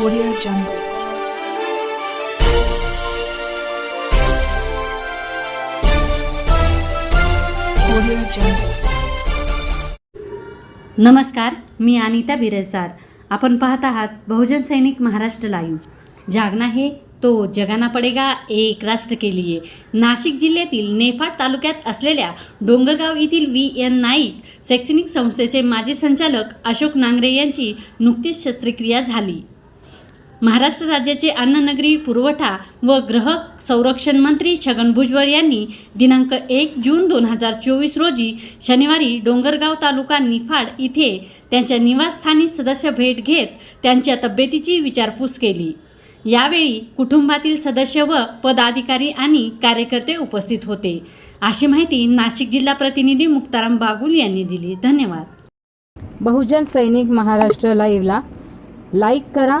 Audio Jungle. नमस्कार मी अनिता बिरजदार. आपण पाहत आहात बहुजन सैनिक महाराष्ट्र लाईव्ह. जागना हे तो जगाना पडेगा एक राष्ट्र के लिए. नाशिक जिल्ह्यातील नेफाड तालुक्यात असलेल्या डोंगरगाव येथील व्ही एन नाईक शैक्षणिक संस्थेचे माजी संचालक अशोक नांगरे यांची नुकतीच शस्त्रक्रिया झाली. महाराष्ट्र राज्याचे अन्ननगरी पुरवठा व ग्राहक संरक्षण मंत्री छगन भुजबळ यांनी दिनांक एक जून दोन हजार चोवीस रोजी शनिवारी डोंगरगाव तालुका निफाड इथे त्यांच्या निवासस्थानी सदस्य भेट घेत त्यांच्या तब्येतीची विचारपूस केली. यावेळी कुटुंबातील सदस्य व पदाधिकारी आणि कार्यकर्ते उपस्थित होते. अशी माहिती नाशिक जिल्हा प्रतिनिधी मुक्ताराम बागुल यांनी दिली. धन्यवाद. बहुजन सैनिक महाराष्ट्र लाईव्हला लाईक करा